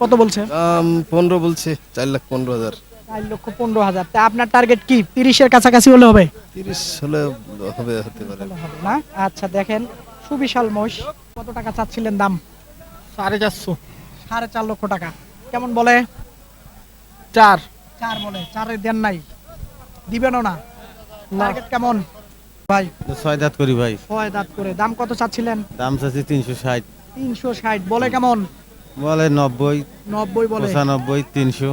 কত বলছে? পনেরো বলছে চার লাখ পনেরো হাজার। চার লক্ষ পনেরো হাজার। তা আপনার টার্গেট কি? তিরিশের কাছাকাছি হলে হবে? তিরিশ হলে হবে হতে পারে। না? আচ্ছা দেখেন সুবিশাল মোষ কত টাকা চাচ্ছিলেন দাম? সাড়ে চারশো। সাড়ে চার লক্ষ টাকা। কেমন বলে? চার। চার বলে। চারে দেন নাই। দিবেনও না। টার্গেট কেমন? ভাই। ছয় দাঁত করি ভাই। ছয় দাঁত করে। দাম কত চাচ্ছিলেন? দাম চাচ্ছি তিনশো ষাট। তিনশো ষাট। বলে কেমন? বলে নব্বই নব্বই বলে। পঁচানব্বই তিনশো।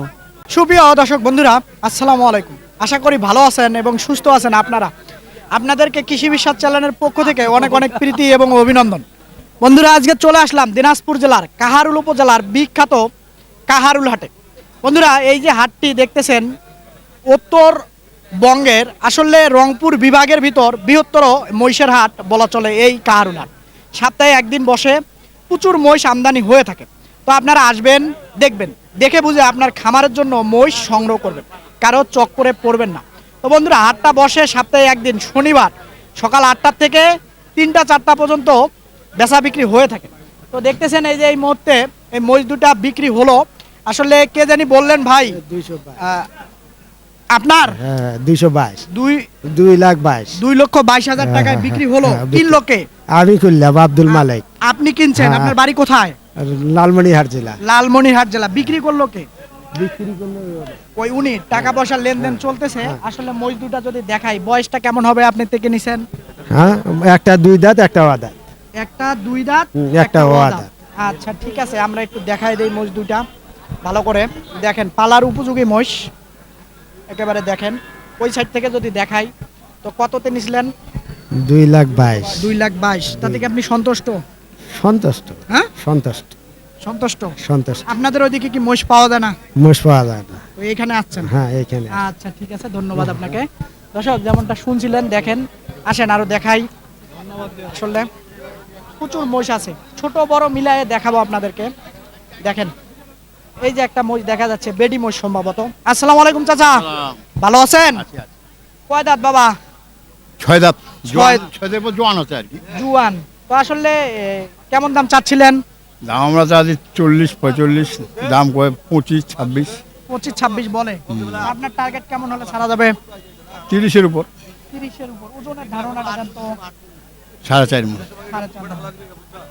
সুপ্রিয় দর্শক বন্ধুরা আসসালামু আলাইকুম। আশা করি ভালো আছেন এবং সুস্থ আছেন আপনারা। আপনাদেরকে কৃষি বিশ্বাস চ্যানেলের পক্ষ থেকে অনেক অনেক প্রীতি এবং অভিনন্দন। বন্ধুরা আজকে চলে আসলাম দিনাজপুর জেলার কাহারুল উপজেলার বিখ্যাত কাহারুল হাটে। বন্ধুরা এই যে হাটটি দেখতেছেন উত্তর বঙ্গের আসলে রংপুর বিভাগের ভিতর বৃহত্তর মহিষের হাট বলা চলে এই কাহারুল হাট। সপ্তাহে একদিন বসে প্রচুর মহিষ আমদানি হয়ে থাকে। তো আপনারা আসবেন দেখবেন। দেখে বুঝে আপনার খামারের জন্য মহিষ সংগ্রহ করবেন। কারও চক করে পড়বেন না। তো বন্ধুরা হাটটা বসে সপ্তাহে একদিন শনিবার সকাল আটটার থেকে তিনটা চারটা পর্যন্ত বেচা বিক্রি হয়ে থাকে। তো দেখতেছেন এই যে এই মুহূর্তে এই মহিষ দুটা বিক্রি হলো। আসলে কে জানি বললেন ভাই দুইশো আপনার? হ্যাঁ দুইশো বাইশ। দুই দুই লাখ বাইশ। দুই লক্ষ বাইশ হাজার টাকায় বিক্রি হলো। হ্যাঁ, তিন। লোকে? আমি করলাম আব্দুল মালিক। আপনি কিনছেন? হ্যাঁ। আপনার বাড়ি কোথায়? আর লালমনিহাট জেলা। লালমনিরহাট জেলা। বিক্রি করল কে? বিক্রি করল ওই উনি টাকা পয়সার লেনদেন চলতেছে। আসলে মহিষ যদি দেখাই বয়সটা কেমন হবে আপনি থেকে নিছেন? হ্যাঁ একটা দুই দাঁত একটা ওয়াদাত একটা দুই দাঁত একটা ও ওয়া দাঁত। দাঁত। আচ্ছা ঠিক আছে আমরা একটু দেখাই দেই মহিষ ভালো করে। দেখেন পালার উপযোগী মহিষ। একেবারে দেখেন। ওই সাইড থেকে যদি দেখাই তো কততে নিছিলেন? দুই লাখ বাইশ। দুই লাখ বাইশ। তাতে কি আপনি সন্তুষ্ট? সন্তুষ্ট। হ্যাঁ? সন্তুষ্ট। সন্তুষ্ট? সন্তুষ্ট। আপনাদের ওইদিকে কি মহিষ পাওয়া যায় না? মোষ পাওয়া যায় না। তো এখানে আসছেন? হ্যাঁ এইখানে আচ্ছা ঠিক আছে ধন্যবাদ আপনাকে। দর্শক যেমনটা শুনছিলেন দেখেন আসেন আরও দেখাই। আসলে প্রচুর মহিষ আছে। ছোট বড় মিলায়ে দেখাবো আপনাদেরকে। দেখেন এই যে একটা মহিষ দেখা যাচ্ছে বেডি মোষ সম্ভবত। আসসালামু আলাইকুম চাচা। ভালো আছেন? কয় দাঁত বাবা? ছয় দাঁত। ছয়- জোয়ান ছয় জোয়ান আছে আর কি। জুয়ান। তো আসলে কেমন দাম চাচ্ছিলেন? দাম আমরা চাচ্ছি চল্লিশ পঁয়তাল্লিশ দাম কয় পঁচিশ ছাব্বিশ। পঁচিশ ছাব্বিশ বলে। আপনার টার্গেট কেমন হলে ছাড়া যাবে? তিরিশের উপর। তিরিশের উপর। ওজনের ধারণাটা সাড়ে চার মন।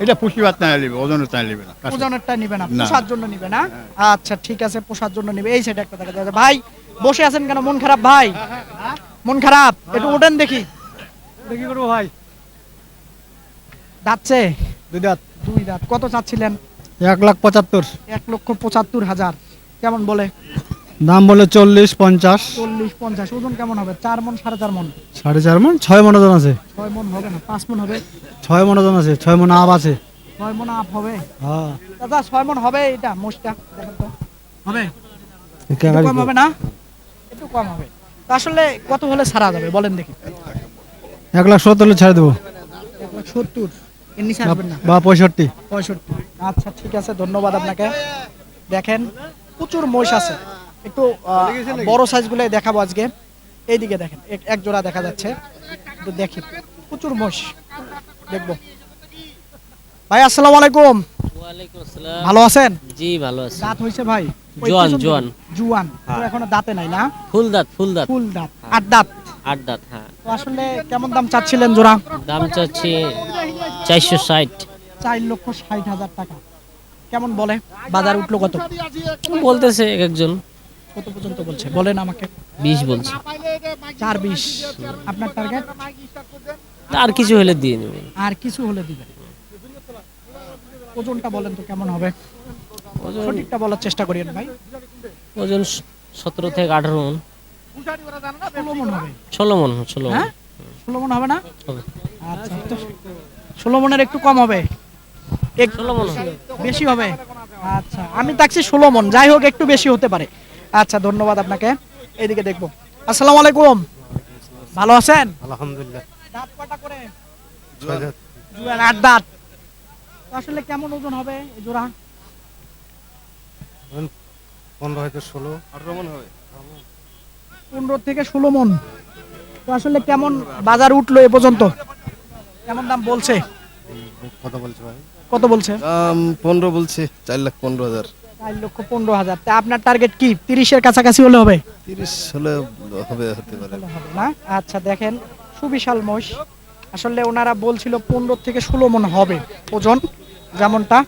এটা না নেবে ওজনের তাই নেবে না। ওজনেরটা নিবে না না। পোষার জন্য নিবে না? আচ্ছা ঠিক আছে পোষার জন্য নিবে। এই সাইডে একটা দেখা যাচ্ছে। ভাই বসে আছেন কেন? মন খারাপ ভাই? মন খারাপ? একটু ওঠেন দেখি। কি করব ভাই। যাচ্ছে। দুই দাঁত। দুই দাঁত। কত চাচ্ছিলেন? এক লাখ পঁচাত্তর। এক লক্ষ পঁচাত্তর হাজার। কেমন বলে? দাম বলে চল্লিশ পঞ্চাশ। চল্লিশ পঞ্চাশ। ওজন কেমন হবে? চার মন সাড়ে চার মন? সাড়ে চার মন ছয় মন ওজন আছে। ছয় মন হবে না পাঁচ মন হবে? ছয় মন ওজন আছে ছয় মন আপ আছে। ছয় মন আপ হবে? হ্যাঁ। দাদা ছয় মন হবে এটা মোষটা। দেখেন তো। হবে? কম হবে না? একটু কম হবে। আসলে কত হলে ছাড়া যাবে? বলেন দেখি। এক লাখ সত্তর হলে ছেড়ে দেবো। এক লাখ সত্তর। এর নিচে আসবেন না। বা পঁয়ষট্টি। পঁয়ষট্টি। আচ্ছা ঠিক আছে ধন্যবাদ আপনাকে। দেখেন প্রচুর মহিষ আছে। একটু বড় সাইজগুলো দেখাবো আজকে। এইদিকে দেখেন এক- এক জোড়া দেখা যাচ্ছে। একটু দেখি প্রচুর মহিষ। দেখব। ভাই আসসালামু আলাইকুম। ভালো আছেন? জি ভালো আছি। দাঁত হয়েছে ভাই? জোয়ান, জোয়ান। জুয়ান। এখনও দাঁতে নাই না? ফুল দাঁত ফুল দাঁত। ফুল দাঁত। আট দাঁত। আট দাঁত হ্যাঁ। তো আসলে কেমন দাম চাচ্ছিলেন জোড়া? দাম চাচ্ছি চারশো ষাট। চার লক্ষ ষাট হাজার টাকা। কেমন বলে? বাজার উঠল কত? বলতেছে এক একজন। কত পর্যন্ত বলছে? বলেন আমাকে। বিশ বলছে। চার বিশ। আপনার টার্গেট আর কিছু হলে দিয়ে নেবে। আর কিছু হলে দিবেন। ওজনটা বলেন তো কেমন হবে? ওজন সঠিকটা বলার চেষ্টা করিয়েন ভাই। ওজন সতেরো থেকে আঠারো মন। ষোলো মন হবে। ষোলো মন ষোলো মন। হ্যাঁ? ষোলো মন হবে না? হবে। আচ্ছা তো ষোলো মনের একটু কম হবে। মন। বেশি হবে। আচ্ছা আমি তাকছি ষোলো মন যাই হোক একটু বেশি হতে পারে। আচ্ছা ধন্যবাদ আপনাকে। এইদিকে দেখব। আসসালামু আলাইকুম। ভালো আছেন? আলহামদুলিল্লাহ। দাঁত কটা করে? জুয়ান আট দাঁত। আসলে কেমন ওজন হবে জোড়া? পনেরো হয়তো ষোলো। পনেরো থেকে ষোলো মন। তো আসলে কেমন বাজার উঠল এ পর্যন্ত? কেমন দাম বলছে? কথা বলছে ভাই? কত বলছে? দাম পনেরো বলছে চার লাখ পনেরো হাজার। চার লক্ষ পনেরো হাজার। তা আপনার টার্গেট কি? তিরিশের কাছাকাছি হলে হবে? তিরিশ হলে হবে হতে পারে। না? আচ্ছা দেখেন সুবিশাল মহিষ। আসলে ওনারা বলছিল পনেরো থেকে ষোলো মন হবে ওজন যেমনটা।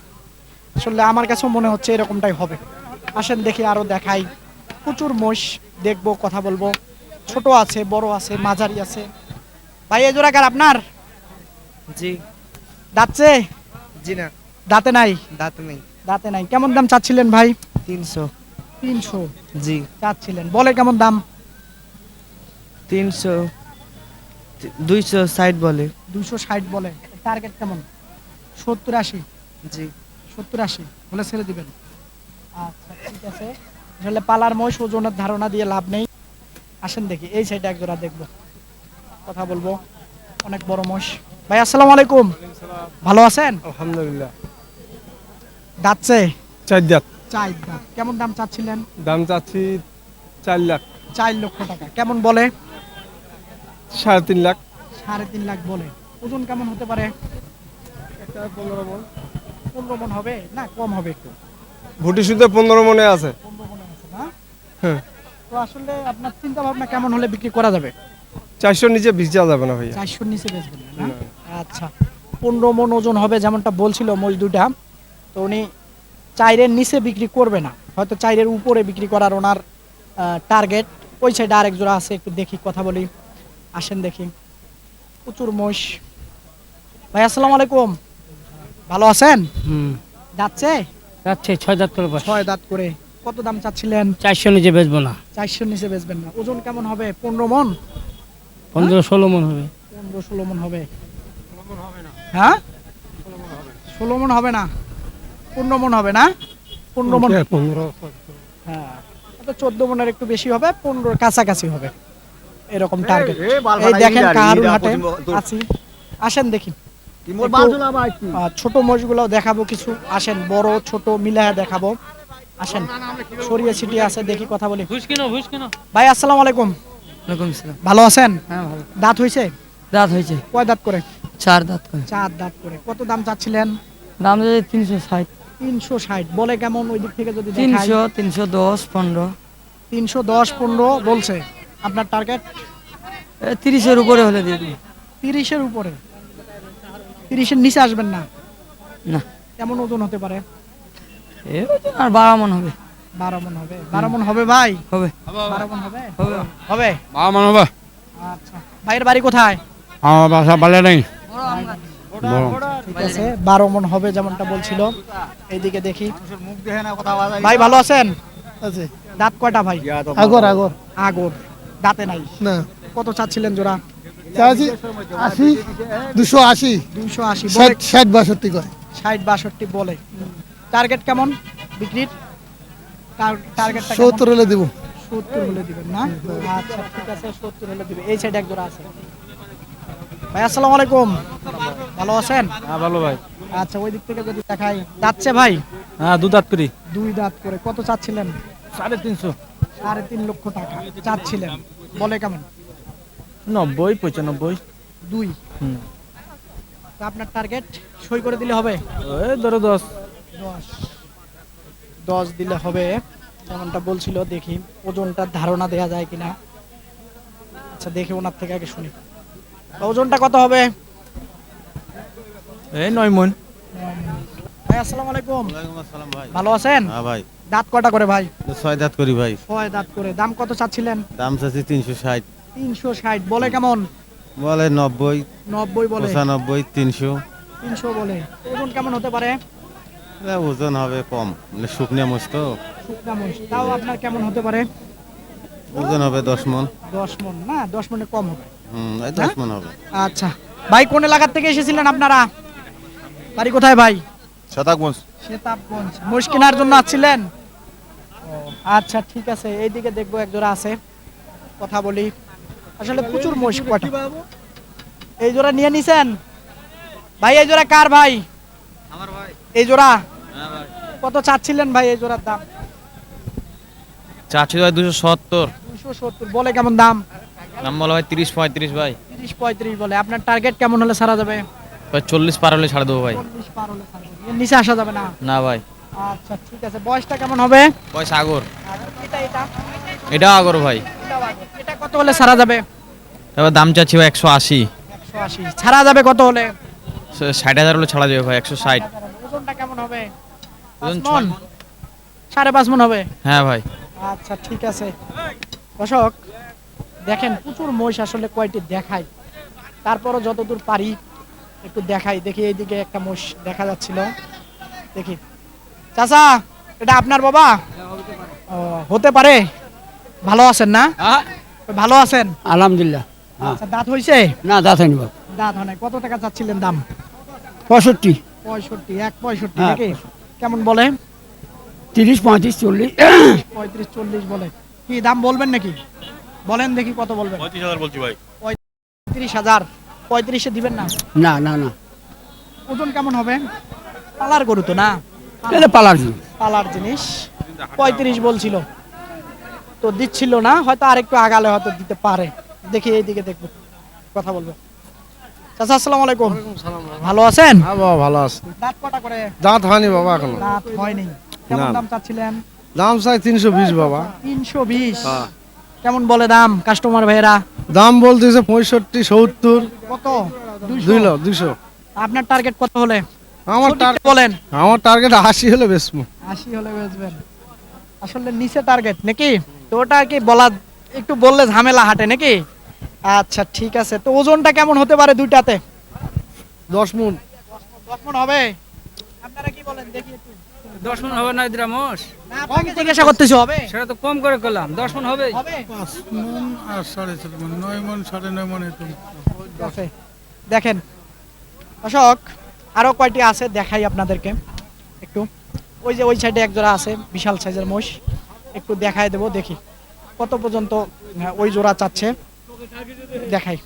আসলে আমার কাছেও মনে হচ্ছে এরকমটাই হবে। আসেন দেখি আরও দেখাই। প্রচুর মহিষ দেখব কথা বলব। ছোট আছে বড় আছে মাঝারি আছে। ভাই এই জোড়াকার আপনার? জি। দাঁতছে? জি না। দাঁতে নাই? দাঁত নেই। দাঁতে নাই। কেমন দাম চাচ্ছিলেন ভাই? তিনশো। তিনশো? জি। চাচ্ছিলেন। বলে কেমন দাম? তিনশো। দুইশো ষাট বলে। দুশো ষাট বলে। টার্গেট কেমন? সত্তর আশি? জি। সত্তর আশি? হলে ছেড়ে দিবেন। আচ্ছা ঠিক আছে। আসলে পালার মহিষ ওজনের ধারণা দিয়ে লাভ নেই। আসেন দেখি এই সাইডে এক জোড়া দেখব। কথা বলব। অনেক বড় মহিষ ভাই আসসালামু আলাইকুম। ভালো আছেন? আলহামদুলিল্লাহ। দাঁতছে চার জাত চাই দাঁত। কেমন দাম চাচ্ছিলেন? দাম চাচ্ছি চার লাখ। চার লক্ষ টাকা। কেমন বলে? সাড়ে তিন লাখ। সাড়ে তিন লাখ বলে। ওজন কেমন হতে পারে? পনেরো মন। পনেরো মন হবে? না কম হবে একটু। ভুটি শুদ্ধ পনেরো মনে আছে। পনেরো মনে আছে না? হ্যাঁ। তো আসলে আপনার চিন্তা ভাবনা কেমন হলে বিক্রি করা যাবে? চারশোর নিচে ভিজা যাবে না ভাইয়া। চারশোর নিচে বেচবেন না আচ্ছা। পনেরো মন ওজন হবে যেমনটা বলছিল মজ দুটা তো উনি চাইরের নিচে বিক্রি করবে না। হয়তো চাইরের উপরে বিক্রি করার ওনার টার্গেট ওই সাইডে আরেক জোড়া আছে একটু দেখি কথা বলি। আসেন দেখি। প্রচুর মোষ ভাই আসসালামু আলাইকুম। ভালো আছেন? হুম। যাচ্ছে? যাচ্ছে ছয় দাঁত করে ছয় দাঁত করে। কত দাম চাচ্ছিলেন? চারশো নিচে বেচবো না। চারশোর নিচে বেচবেন না। ওজন কেমন হবে? পনেরো মন? পনেরো ষোলো মন হবে। পনেরো ষোলো মন হবে। হ্যাঁ? ষোলো মন হবে না। পনেরো মন হবে না? পনেরো মন পনেরো হ্যাঁ। চোদ্দ মনের একটু বেশি হবে পনেরোর কাছাকাছি হবে। এরকম টার্গেট এই দেখেন কাহারুল হাটে আছি। আসেন দেখি। ছোট মোষগুলো দেখাবো কিছু। আসেন বড় ছোট মিলায়া দেখাবো। আসেন সরিয়ে ছিটিয়ে আছে দেখি কথা বলি। ভাই আসসালামু আলাইকুম। ওয়ালাইকুম আসসালাম। ভালো আছেন? হ্যাঁ ভালো। দাঁত হয়েছে? দাঁত হয়েছে। কয় দাঁত করে? চার দাঁত করে। চার দাঁত করে। কত দাম চাচ্ছিলেন? দাম যদি তিনশো ষাট। তিনশো ষাট। বলে কেমন ওই দিক থেকে যদি তিনশো তিনশো দশ পনেরো। তিনশো দশ পনেরো বলছে। আপনার টার্গেট তিরিশের উপরে হলে দিয়ে দিবি। তিরিশের উপরে? তিরিশের নিচে আসবেন না? না। কেমন ওজন হতে পারে? এ ওজন আর বারো মন হবে। বারো মন হবে। বারো মন হবে ভাই? হবে। বারো মন হবে? হবে। হবে? বাবা মানব আচ্ছা। ভাইয়ের বাড়ি কোথায়? আমার বাসা বালে নাই ঠিক আছে বারো মন হবে যেমনটা বলছিল। এইদিকে দেখি। ভাই ভালো আছেন? আছে। দাঁত কয়টা ভাই? আগর আগর। আগর। দাঁতে নাই? না। কত চাচ্ছিলেন জোড়া? চাচ্ছি আশি দুশো আশি। দুইশো আশি। ষাট ষাট বাষট্টি করে। ষাট বাষট্টি বলে। টার্গেট কেমন? বিক্রির? টার্গেটটা সত্তর হলে দিব। সত্তর হলে দিবেন না? আচ্ছা ঠিক আছে সত্তর হলে দিবে এই সাইডে এক জোড়া আছে। ভাই আসসালামু আলাইকুম। ভালো আছেন? হ্যাঁ ভালো ভাই। আচ্ছা ওই দিক থেকে যদি দেখাই। যাচ্ছে ভাই? হ্যাঁ দু দাঁত করি। দুই দাঁত করে। কত চাচ্ছিলেন? সাড়ে তিনশো। সাড়ে তিন লক্ষ টাকা। চাচ্ছিলেন। বলে কেমন? নব্বই পঁচানব্বই। দুই। হুম। আপনার টার্গেট সই করে দিলে হবে? ওই ধরো দশ। দশ। দশ দিলে হবে। যেমনটা বলছিল দেখি ওজনটার ধারণা দেয়া যায় কিনা। আচ্ছা দেখে ওনার থেকে আগে শুনি। ওজনটা কত হবে? এই নয় মন। ভাই আসসালামু আলাইকুম। আসসালাম ভাই। ভালো আছেন? হ্যাঁ ভাই। দাঁত কটা করে ভাই? ছয় দাঁত করি ভাই। ছয় দাঁত করে। দাম কত চাচ্ছিলেন? দাম চাচ্ছি তিনশো ষাট। তিনশো ষাট। বলে কেমন? বলে নব্বই। নব্বই বলে। পঁচানব্বই তিনশো। তিনশো বলে। ওজন কেমন হতে পারে? ওজন হবে কম। মানে শুকনো মোষ তো। শুকনা মহিষ তাও আপনার কেমন হতে পারে? ওজন হবে দশ মন। দশ মন না? দশ মনে কম হবে। হুম এই দশ মন হবে। আচ্ছা। ভাই কোন এলাকার থেকে এসেছিলেন আপনারা? বাড়ি কোথায় ভাই? শতাকগঞ্জ সেতাবগঞ্জ। মোষ কেনার জন্য আসছিলেন? আচ্ছা ঠিক আছে। এইদিকে দেখব এক জোড়া আছে। কথা বলি। আসলে প্রচুর মোষ কটা। এই জোড়া নিয়ে নিছেন? ভাই এই জোড়া কার ভাই? আমার ভাই। এই জোড়া? কত চাচ্ছিলেন ভাই এই জোড়ার দাম? চারশো ভাই দুশো সত্তর। দুশো সত্তর বলে কেমন দাম? নাম বলা ভাই তিরিশ পঁয়ত্রিশ ভাই। তিরিশ পঁয়ত্রিশ বলে আপনার টার্গেট কেমন হলে সারা যাবে? ভাই চল্লিশ পার হলে ছাড়ে দেবো ভাই। চল্লিশ পার হলে ছাড়া যাবে। এর নিচে আসা যাবে না? না ভাই। আচ্ছা ঠিক আছে বয়সটা কেমন হবে? বয়স আগর। আর এটা এটা? এটা আগর ভাই। এটাও। এটা কত হলে ছাড়া যাবে? এবার দাম চাচ্ছি ভাই একশো আশি। একশো আশি। ছাড়া যাবে কত হলে? ষাট হাজার হলে ছাড়া যাবে ভাই একশো ষাট। ওজনটা কেমন হবে? ওজন মণ? সাড়ে পাঁচ মন হবে? হ্যাঁ ভাই। আচ্ছা ঠিক আছে। দর্শক দেখেন প্রচুর মহিষ আসলে কয়টি দেখাই তারপরও যতদূর পারি একটু দেখাই। দেখি এইদিকে একটা মোষ দেখা যাচ্ছিল। দেখি। চাচা এটা আপনার বাবা? ও, হতে পারে। ভালো আছেন না? ভালো আছেন? আলহামদুলিল্লাহ। আচ্ছা দাঁত হইছে? না দাঁত হয়নি দাঁত হয় কত টাকা চাচ্ছিলেন দাম? পঁয়ষট্টি। পঁয়ষট্টি এক পঁয়ষট্টি হ্যাঁ, নাকি? কেমন বলে? তিরিশ পঁয়ত্রিশ চল্লিশ। পঁয়ত্রিশ চল্লিশ বলে। কি দাম বলবেন নাকি? বলেন দেখি কত বলবেন। পঁয়ত্রিশ হাজার বলছি ভাই। পঁয়ত্রিশ হাজার। পঁয়ত্রিশে দিবেন না? না না না। ওজন কেমন হবে? পালার গরু তো না? এটা পালার পালার জিনিস। পঁয়ত্রিশ বলছিল। তো দিচ্ছিল না হয়তো আরেকটু আগালে হয়তো দিতে পারে। দেখি এইদিকে দেখব। কথা বলব। চাচা আসসালামু আলাইকুম। ভালো আছেন? হ্যাঁ বাবা ভালো আছে। দাঁত কটা করে? দাঁত হয়নি বাবা এখনও। দাঁত হয়নি। কেমন দাম চাচ্ছিলেন? দাম চাই তিনশো বিশ বাবা। তিনশো বিশ? কেমন বলে দাম কাস্টমার ভাইয়েরা? দাম বলতেছে পঁয়ষট্টি সত্তর। কত? দুই দুইশো দুইশো। আপনার টার্গেট কত হলে? আমার টার্গেট বলেন। আমার টার্গেট আশি হলে বেশ আশি হলে বেচবেন। আসলে নিচে টার্গেট নাকি? তো ওটা কি বলা একটু বললে ঝামেলা হাটে নাকি? আচ্ছা ঠিক আছে। তো ওজনটা কেমন হতে পারে দুইটাতে? দশ মন। দশ মণ হবে? আপনারা কি বলেন? দেখি একটু। দশ মন হবে না ইদ্রা মোষ না, জিজ্ঞাসা করতেছি হবে? সেটা তো কম করে করলাম। দশ মন হবে? হবে? পাঁচ মন আর সাড়ে চার মন। নয় মন সাড়ে নয় মন এরকম। দেখেন অশোক আরও কয়টি আছে দেখাই আপনাদেরকে। একটু। ওই যে ওই সাইডে এক জোড়া আছে বিশাল সাইজের মোষ। একটু দেখাই দেবো দেখি। কত পর্যন্ত ওই জোড়া চাচ্ছে? দেখাই।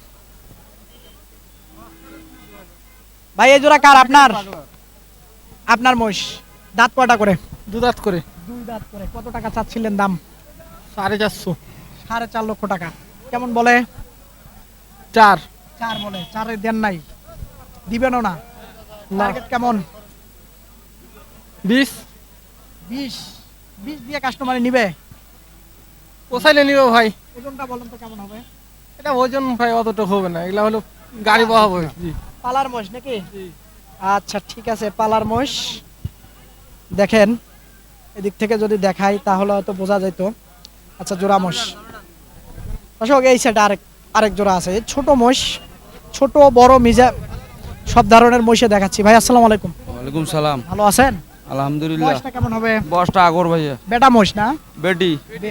ভাই এই জোড়া কার? আপনার? আপনার মোষ দাঁত কয়টা করে? দু দাঁত করে। দুই দাঁত করে। কত টাকা চাচ্ছিলেন দাম? সাড়ে চারশো। সাড়ে চার লক্ষ টাকা। কেমন বলে? চার। চার বলে। চারে দেন নাই। দিবেনও না। টার্গেট কেমন? বিশ। বিশ। বিশ দিয়ে কাস্টমারে নিবে? পোষাইলে নিব ভাই। ওজনটা বলেন তো কেমন হবে? এটা ওজন ভাই অতটা হবে না এগুলা হলো গাড়ি বহা জি। পালার মোষ নাকি? আচ্ছা ঠিক আছে পালার মোষ দেখেন এদিক থেকে যদি দেখাই তাহলে হয়তো বোঝা যেত আচ্ছা জোড়া মোষ অশোক এই সাইডে আরেক আরেক জোড়া আছে। ছোট মোষ ছোট বড় মিজা সব ধরনের মহিষে দেখাচ্ছি। ভাই আসসালামু আলাইকুম। ওয়ালাইকুম সালাম। ভালো আছেন? আলহামদুলিল্লাহ। বয়সটা কেমন হবে? বয়সটা আগর ভাইয়া। বেটা মোষ না? বেটি। বেটি।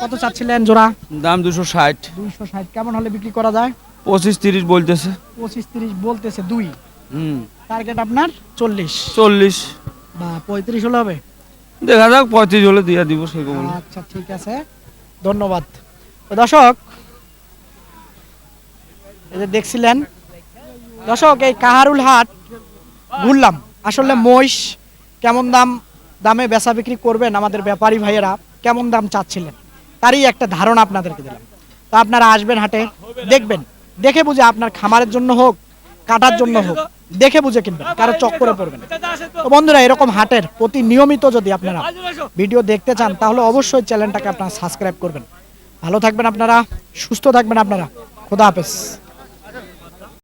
কত চাচ্ছিলেন জোড়া? দাম দুশো ষাট। দুইশো ষাট কেমন হলে বিক্রি করা যায়? পঁচিশ তিরিশ বলতেছে। পঁচিশ তিরিশ বলতেছে দুই। হুম। টার্গেট আপনার? চল্লিশ। চল্লিশ। বা পঁয়ত্রিশ হলে হবে? দেখা যাক পঁয়ত্রিশ হলে দিয়ে দিব সেরকম আচ্ছা ঠিক আছে। ধন্যবাদ। দর্শক এই যে দেখছিলেন দর্শক এই কাহারুল হাট ঘুরলাম আসলে মহিষ কেমন দাম দামে বেচা বিক্রি করবেন আমাদের ব্যাপারী ভাইয়েরা? কেমন দাম চাচ্ছিলেন? তারই একটা ধারণা আপনাদেরকে দিলাম। তো আপনারা আসবেন হাটে, দেখবেন। দেখে বুঝে আপনার খামারের জন্য হোক, কাটার জন্য হোক, দেখে বুঝে কিনবেন, কারও চক্করে পড়বেন। তো বন্ধুরা, এরকম হাটের প্রতি নিয়মিত যদি আপনারা ভিডিও দেখতে চান, তাহলে অবশ্যই চ্যানেলটাকে আপনারা সাবস্ক্রাইব করবেন। ভালো থাকবেন আপনারা, সুস্থ থাকবেন আপনারা। খোদা হাফেজ।